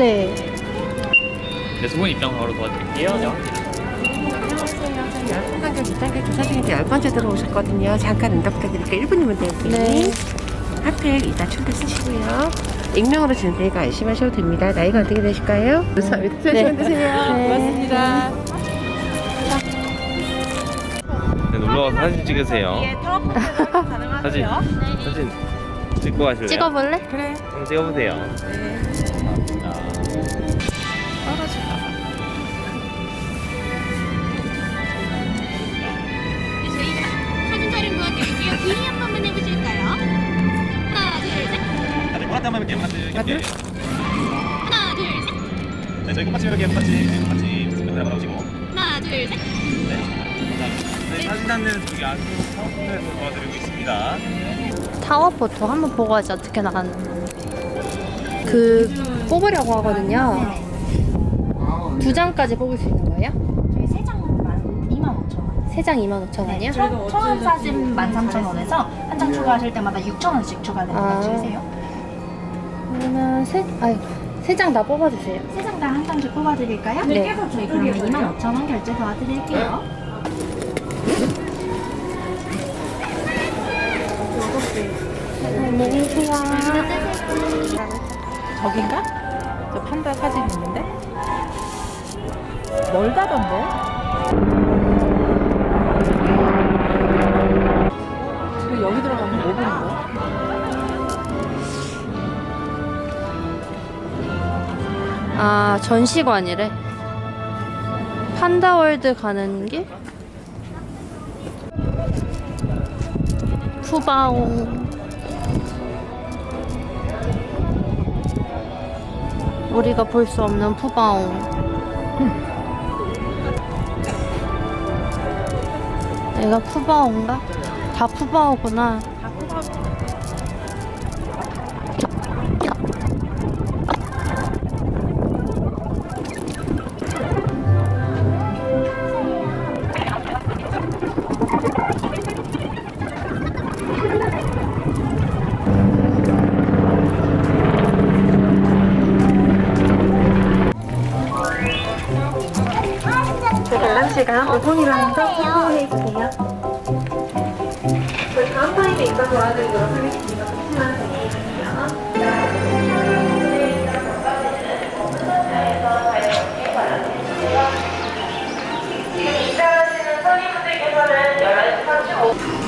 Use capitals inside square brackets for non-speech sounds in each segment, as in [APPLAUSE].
네. 네, 수분 입장 바로 도와드릴게요. 네, 안녕하세요. 한강 2단계 조사 중인데 열 번째 들어오셨거든요. 잠깐 응답 부탁드릴게요. 1분이면 돼요. 네. 핫팩 이따 충전 쓰시고요. 익명으로 테니까 안심하셔도 됩니다. 나이가 어떻게 되실까요? 감사합니다. 조심히 드세요. 네. 고맙습니다. 네, 놀러 와서 사진 찍으세요. [LAUGHS] 사진, 사진 찍고 가실래요? 찍어볼래? 그래. 한번 찍어보세요. 감 네, 꽃받침 같이 모습을 잡아오시고. 하나, 둘, 셋. 네, 사진 단내는 저기 안쪽 사업부에서 도와드리고 있습니다. 타워포토 한번 보고 하지 어떻게 나가는 그 뽑으려고 하거든요. 두 장까지 뽑을 수 있는 거예요? 저희 세 장만 25,000원. 세 장 25,000원이요? 처음, 처음 사진 13,000원에서 한 장 추가하실 때마다 6,000원씩 추가되는 아. 거 주세요. 그러면 세, 아유, 세 장 다 뽑아주세요. 세장다한 장씩 뽑아드릴까요? 네. 그래서 저희 그러면 25,000원 결제 도와드릴게요. 안녕히 계세요. 저긴가? 저 판다 사진 있는데? 멀다던데? 지금 여기 들어가면 뭐 보는 거야? 아, 전시관이래. 판다월드 가는 길? 푸바옹. 우리가 볼 수 없는 푸바옹. 얘가 푸바옹가? 다 푸바오구나. 관람시간 5분이라는 거 참고해 주세요. 저희 다음 타임에 입장 도와드리도록 하겠습니다. 잠시만 기다려주세요. 입장하시는 손님분들께서는 11시 35분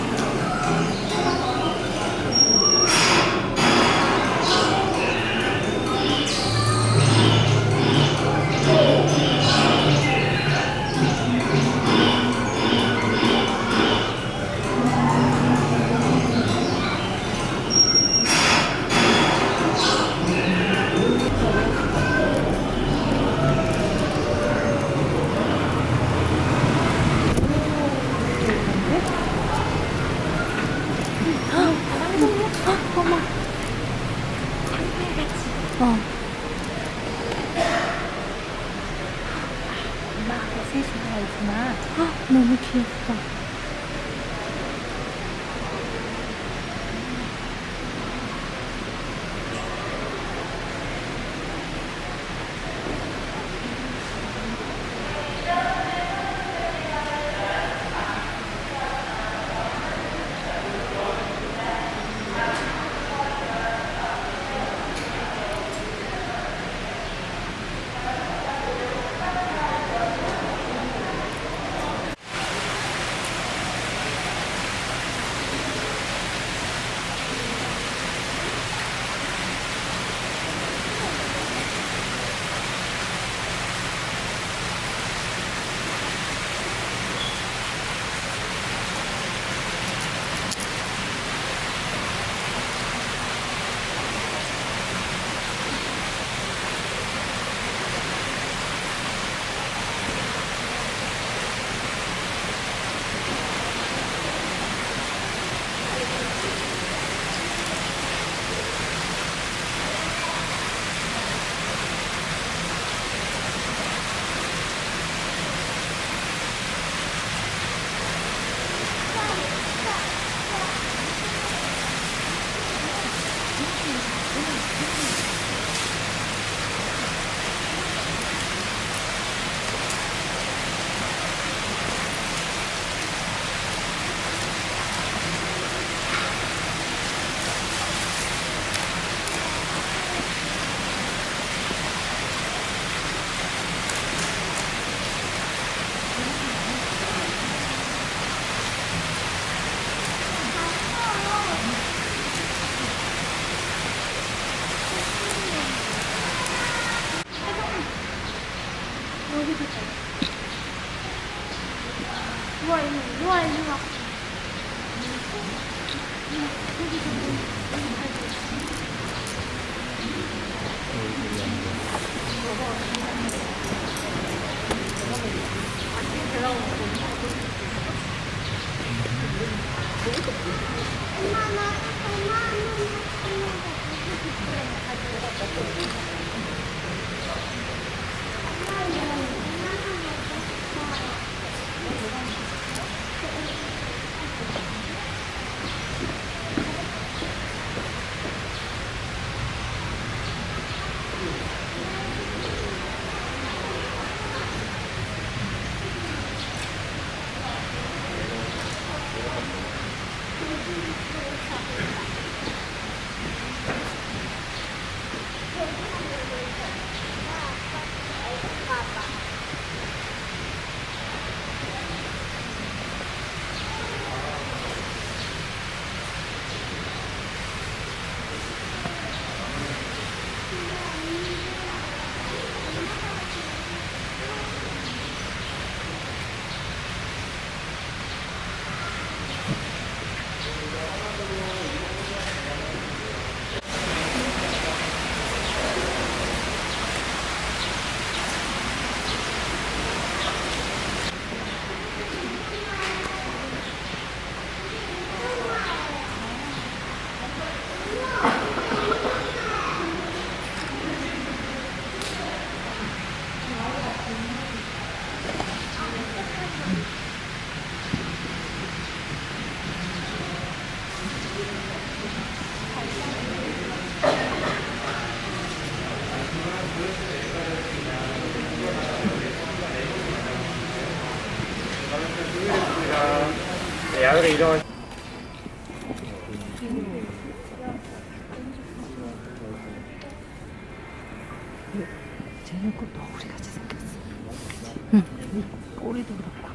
꼬리도 그렇고.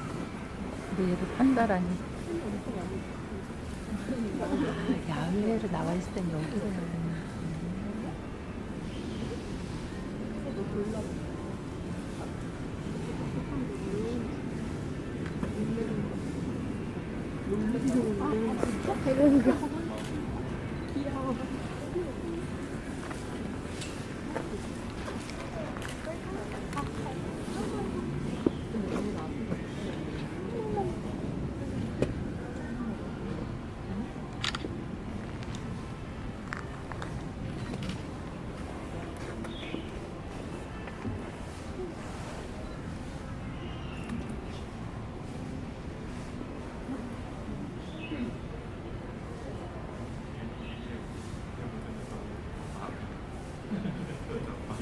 근데 얘도 판다라니. 아, 야외로 나와 있을 땐 여기로 나오는 배고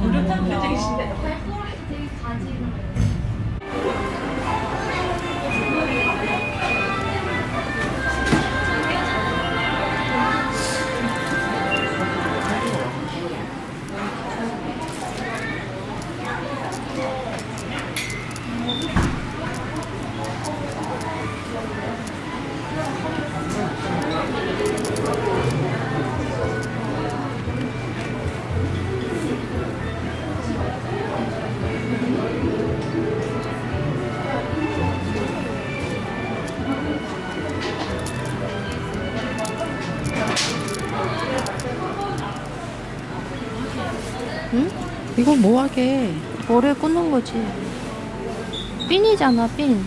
노릇한 표정이신데. 되게 가지는. 거 뭐하게? 머리에 꽂는 거지? 핀이잖아 핀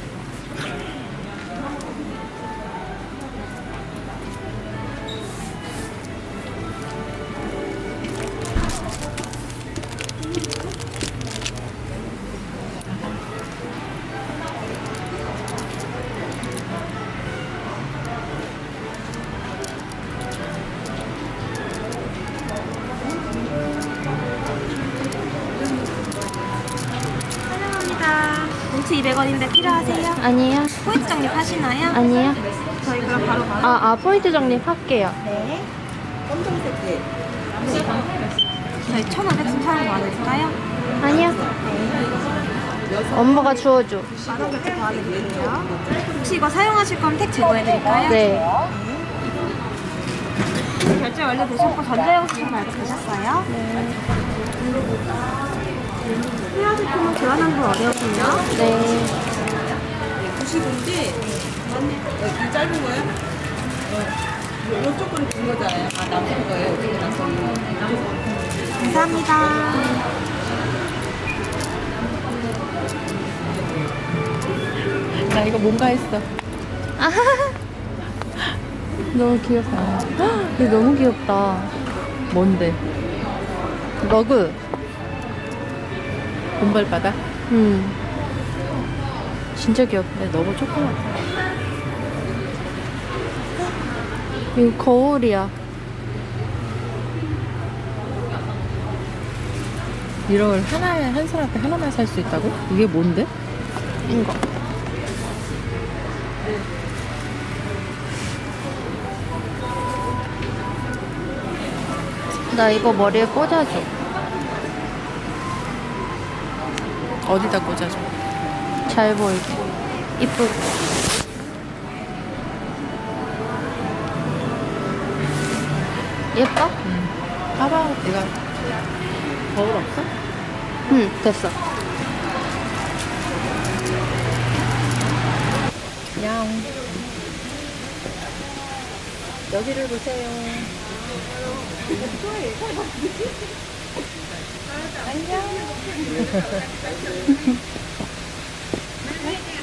200원입니다. 있는데 필요하세요? 아니요. 포인트 적립하시나요? 아니요. 저희 그럼 바로 바로. 아, 아 포인트 적립할게요. 네. 저희 1,500원 사용 도와드릴까요? 아니요. 엄마가 주워줘. 만원 결제 도와드릴게요. 혹시 이거 사용하실 거면 택 제거해드릴까요? 네. 결제 완료되셨고 전자영수증 발급되셨어요? 네. 헤어제품은 교환하는 건 어려우세요? 네. 감사합니다. 나 이거 뭔가 했어. [LAUGHS] 너무 귀엽다. 헉, 이거 너무 귀엽다. 뭔데? 러그. 본발바닥? 음. 진짜. 근데 너무 조그맣다. 이거 거울이야. 이런 걸 하나에 한 사람한테 하나만 살 수 있다고? 이게 뭔데? 이거. 나 이거 머리에 꽂아줘. 어디다 꽂아줘? 잘 보이게. 이쁘게. 예뻐? 봐봐, 내가 거울 없어? 응, 됐어. 양. 여기를 보세요. [LAUGHS] Ayan. [LAUGHS]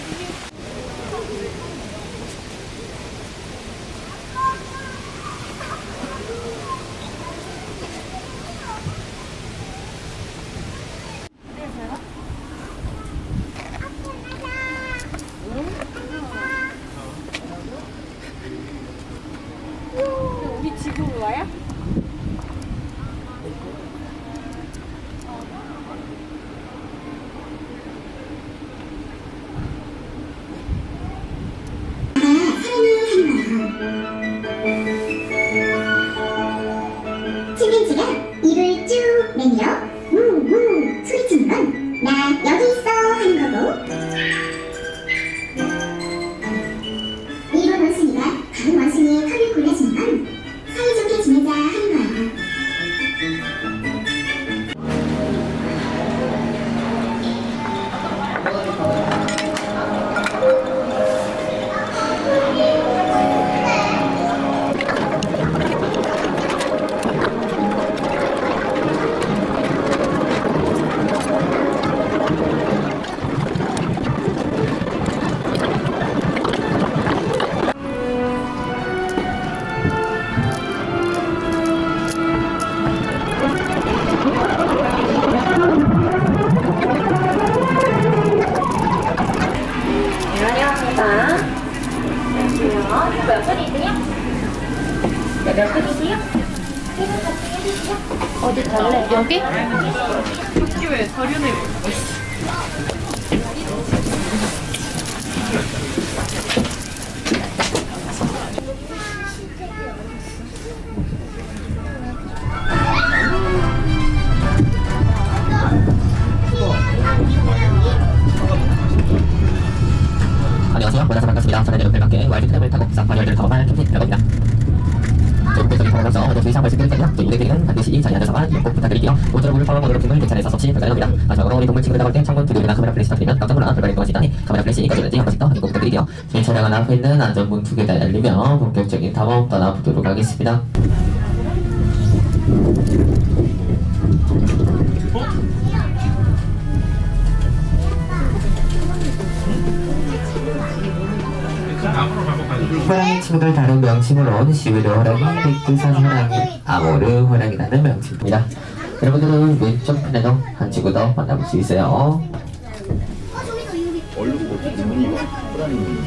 어디 달래? 여기? 안녕하세요. 반갑습니다. 저는 여러분들과 함께 와이드 트랩을 타고 사파리를 탐험할 캠핑이라고 합니다. 적극적인 방법으로서 먼저 주의사항 말씀드릴게요. 저희 우리들은 반드시 자리 앉아서만 꼭 부탁드릴게요. 모쪼록 물을 팔로우 모드로 팀을 괜찮아서 없이 불가능합니다. 마지막으로 우리 동물 친구들 나올 때 창문 두개나 카메라 플래시 터뜨리면 깜짝 놀라 불가능할 것이 있다니 카메라 플래시 꺼지는지 한 번씩 더 꼭 부탁드릴게요. 저희 차량은 앞에 있는 안전문 두개다 열리며 본격적인 탐험 떠나보도록 하겠습니다. 호랑이 친구들 다른 명칭으로는 시위르 호랑이, 백두산 호랑이, 아모르 호랑이라는 명칭입니다. 여러분들은 왼쪽 편에서 한 친구 더 만나볼 수 있어요. 호랑이.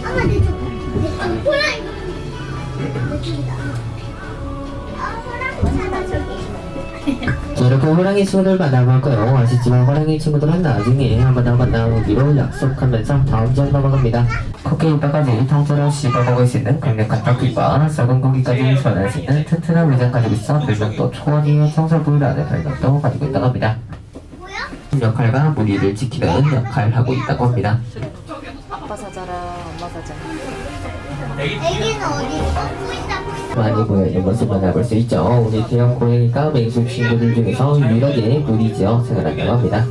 자, 이렇게 호랑이 친구들 만나볼 거예요. 아시지만 호랑이 친구들은 나중에 한번 더 만나보기로 약속하면서 다음 장 넘어갑니다. 코끼리뼈까지 통째로 씹어먹을 수 있는 강력한 뼈끼와 썩은 고기까지 소화할 수 있는 튼튼한 위장 가지고 있어 별명도 초원이의 청설부라는 별명도 가지고 있다고 합니다. 역할과 무리를 지키는 역할을 하고 있다고 합니다. 아빠 사자랑 엄마 사자. 애기는 어디 있어? 많이 보이는 모습 만나볼 수 있죠. 우리 대형 고양이가 맹수 친구들 중에서 유일하게 무리지어 생활한다고 합니다.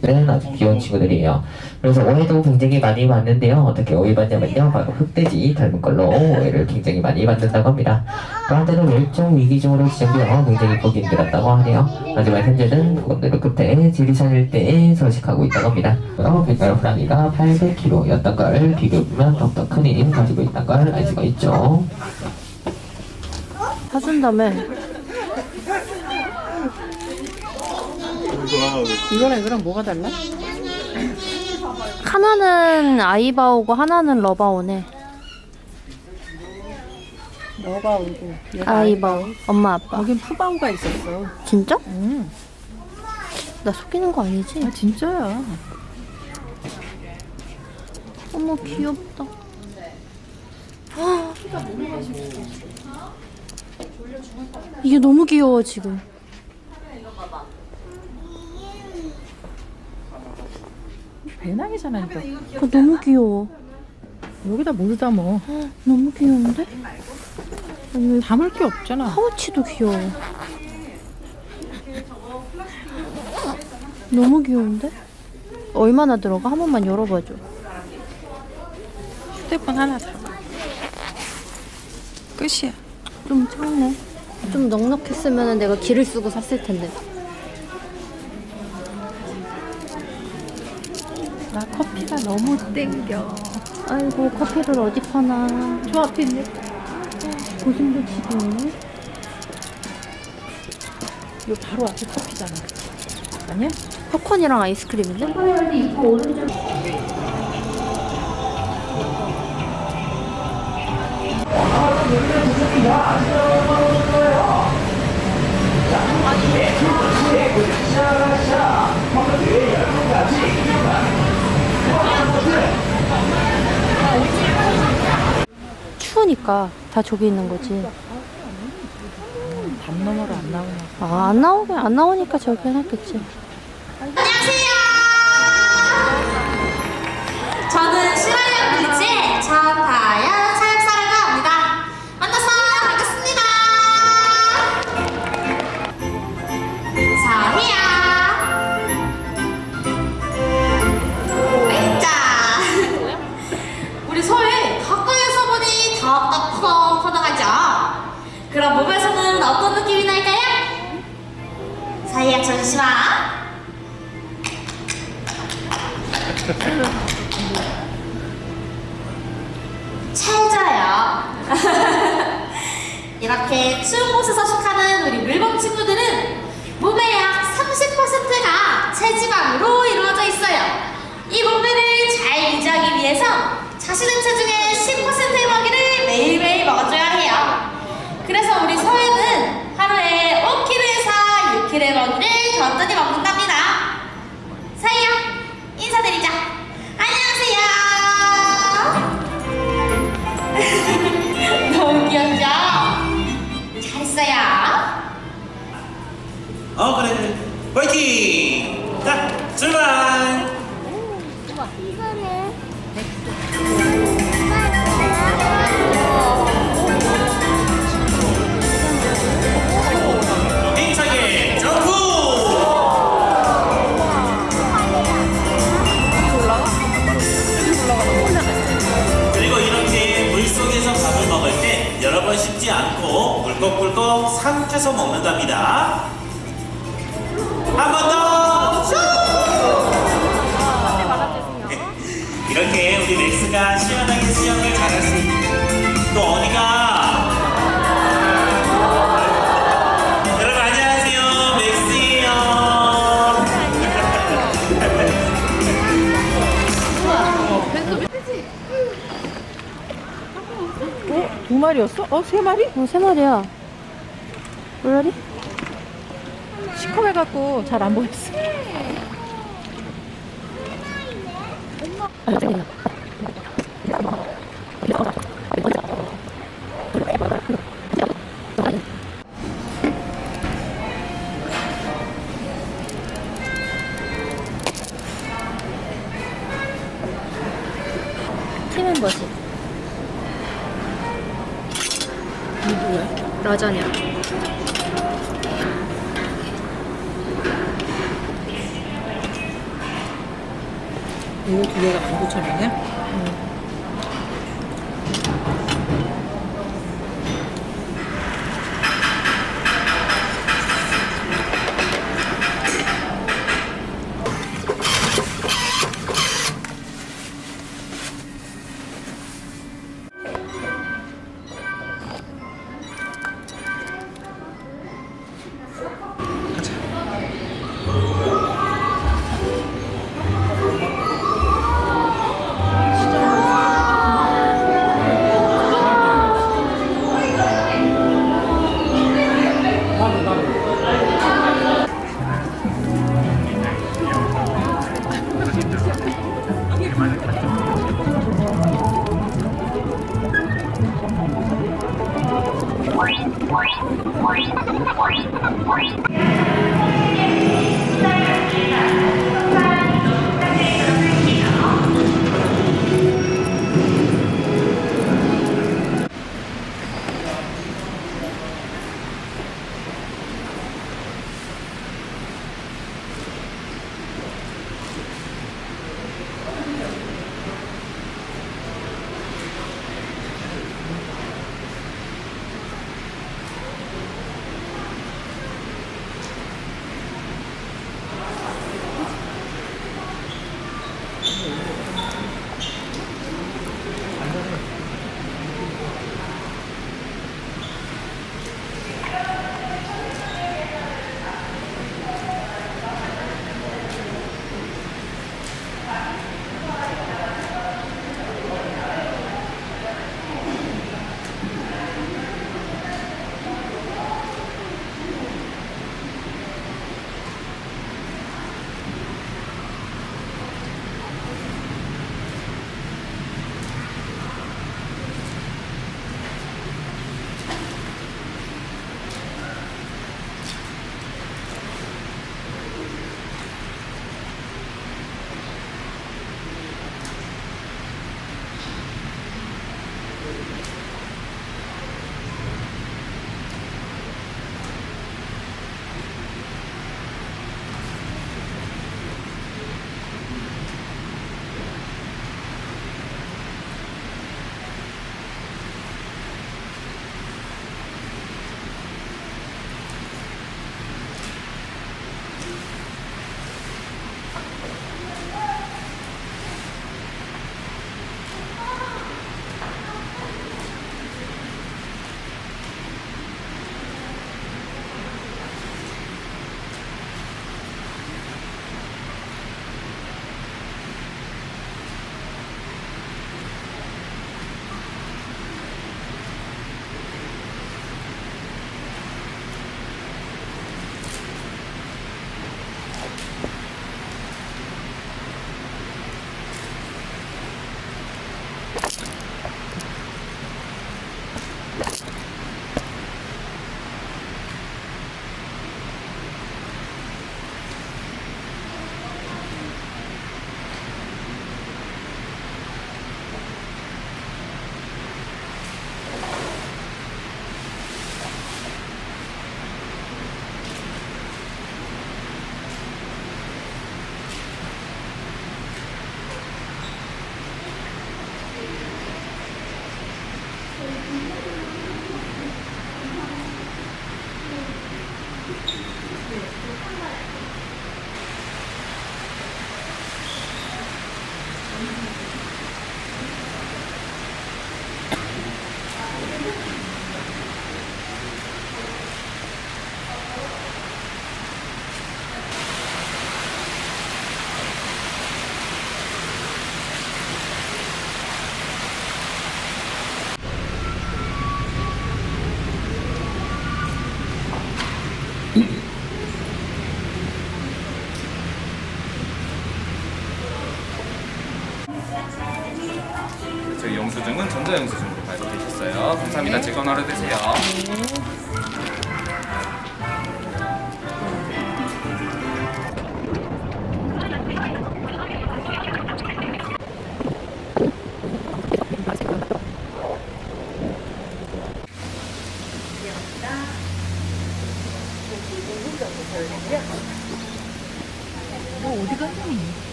는 아주 귀여운 친구들이에요. 그래서 오해도 굉장히 많이 받는데요. 어떻게 오해 받냐면요. 바로 흑돼지 닮은 걸로 오해를 굉장히 많이 받는다고 합니다. 때는 멸종 위기종으로 지정되어 굉장히 보기 힘들었다고 하네요. 하지만 현재는 오늘을 끝에 지리산일 때 서식하고 있다고 합니다. 어, 백발 호랑이가 800kg였던 걸 비교해보면 더욱더 큰 힘 가지고 있다는 걸 알 수가 있죠. 사준다며. 이거랑 이거랑 뭐가 달라? 하나는 아이바오고 하나는 러바오네. 너가 오고 아이바오. 엄마 아빠. 여긴 푸바오가 있었어. 진짜? 응. 나 속이는 거 아니지? 아 진짜야. 어머 귀엽다. 이게 너무 귀여워 지금. 배낭이잖아 이거. 어, 너무 귀여워. 여기다 뭘 담어? 너무 귀여운데? 아니 왜 담을 게 없잖아. 파우치도 귀여워. 너무 귀여운데? 얼마나 들어가? 한 번만 열어봐줘. 휴대폰 하나 사. 끝이야. 좀 작네. 좀 넉넉했으면 내가 기를 쓰고 샀을 텐데. 나 커피가 너무 땡겨. 아이고 커피를 어디 파나. 저 앞에 있네. 고슴도 집이네. 요 바로 앞에 커피잖아. 아니야? 팝콘이랑 아이스크림인데? 추우니까 다 저기 있는 거지. 담 너머로 안 나오나. 아, 안 나오게 안 나오니까 저기 해놨겠지. 안녕하세요. 저는 실화형 브릿지의 전다연 야 잠시만. 세 마리? 어, 세 마리야. 물라리? 시커매갖고 잘 안 보였어. 팀은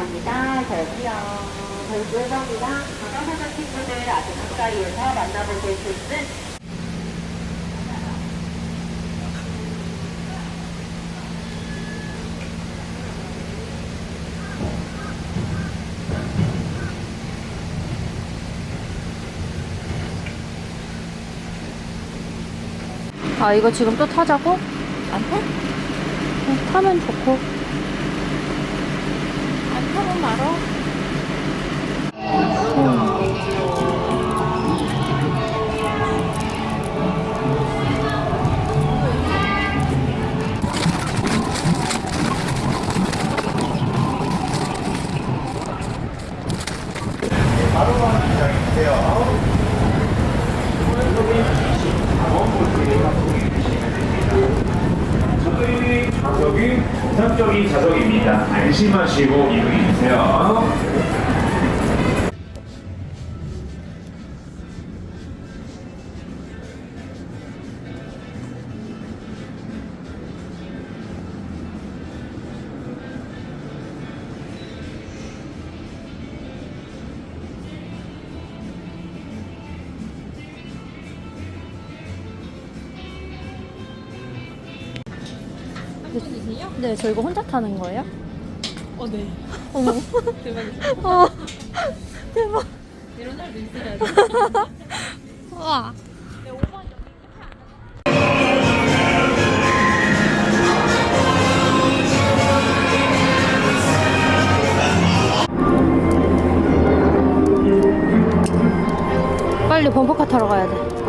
감사합니다. 저기요. 별구에서입니다. 가정사자 친구들 아주 가까이에서 만나보실 수 있는 아 이거 지금 또 타자고? 안 타? 어, 타면 좋고 안 타면 말어 네, 저 이거 혼자 타는 거예요? 어, 네. 어머. [LAUGHS] 대박이다. 어, 대박. 이런 날도 있어야지. [LAUGHS] 와. 빨리 범퍼카 타러 가야 돼.